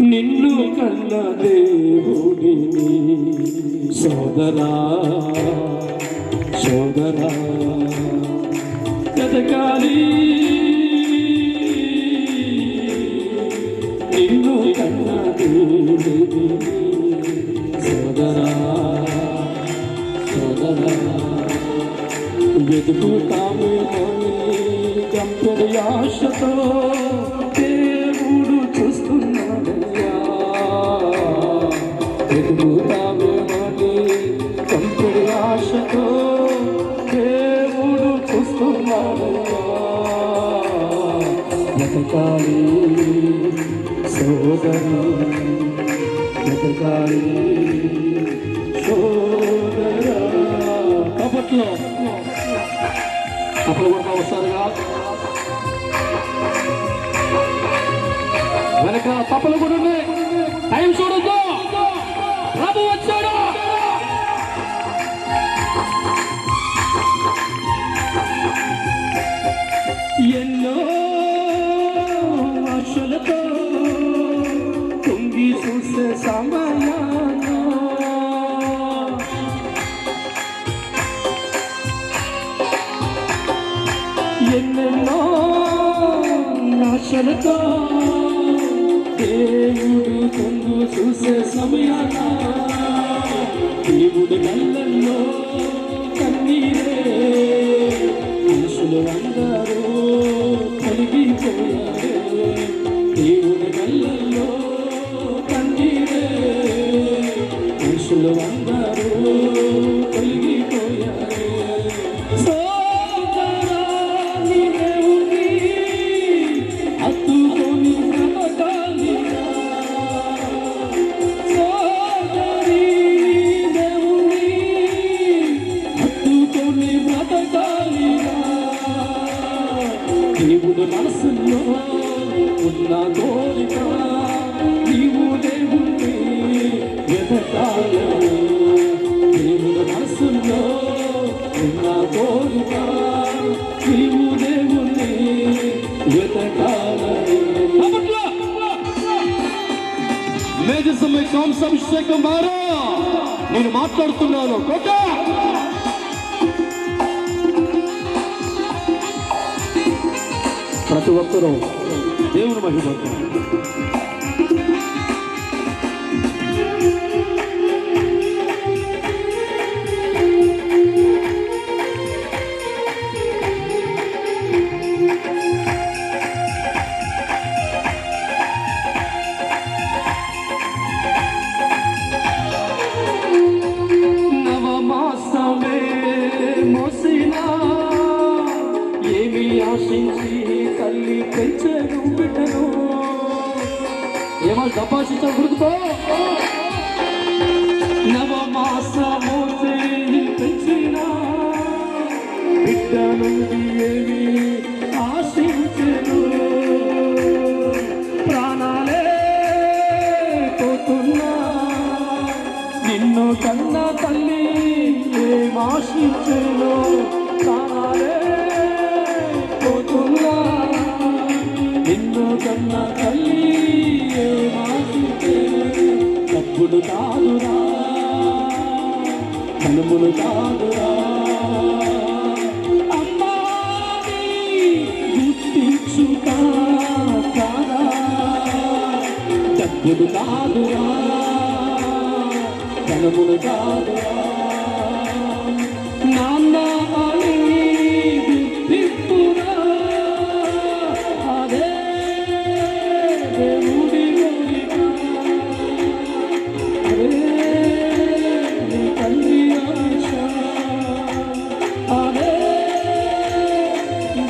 నిన్ను కన్న దేవుడిని. సోదరా సోదరా ఎదగాలి నిన్ను కన్న దేవుడిని. సోదరా సోదరా వెతుకుతాము కంపెని ఆశతో. వెతుకుతాము కంపెని ఆశతో దేవుడు చూస్తున్నాడయ్యా వెతకాలి సోదరు వెతకాలి సోదరా. కపట్లో అప్పుడు కూడా వస్తారుగా. వెనక తప్పలు కూడా ఉన్నాయి. టైం చూడొద్దు. ఎన్నెన్నో ఆశలతో దేవుడు కన్ను చూసే సమయాన దేవుడు కళ్ళల్లో కన్నీరే మనుషులు అందరూ కలిగిపోయారు దేవుడు కళ్ళల్లో కన్నీరే మనుషులు అందరూ దేవుడు మనసులో ఉన్న కోరిక నీవు దేవుణ్ణి వెతకాలని దేవుడు మనసులో ఉన్న కోరిక నీవు దేవుణ్ణి వెతకాలని మేజర్ కాంసం కాంసాభిషేకం వారా నేను మాట్లాడుతున్నాను. కొట్ట! ప్రతి ఒక్కరూ దేవుని మహిమ నవమాసమే మోసిన ఏమి ఆశించి తల్లి పెంచాను బిడ్డను ఏమో దబాషించ గుర్తుతో నవమాసము పెంచిన బిడ్డ నుండి ఏమి ఆశించను. ప్రాణాలే పోతున్నా. నిన్ను కన్న తల్లి ఏం ప్రాణాలే కన్న తల్లి తప్పుడు కాదురా. కనుములు కాదురా. తప్పుడు కాదురా. కనుములు కాదురా.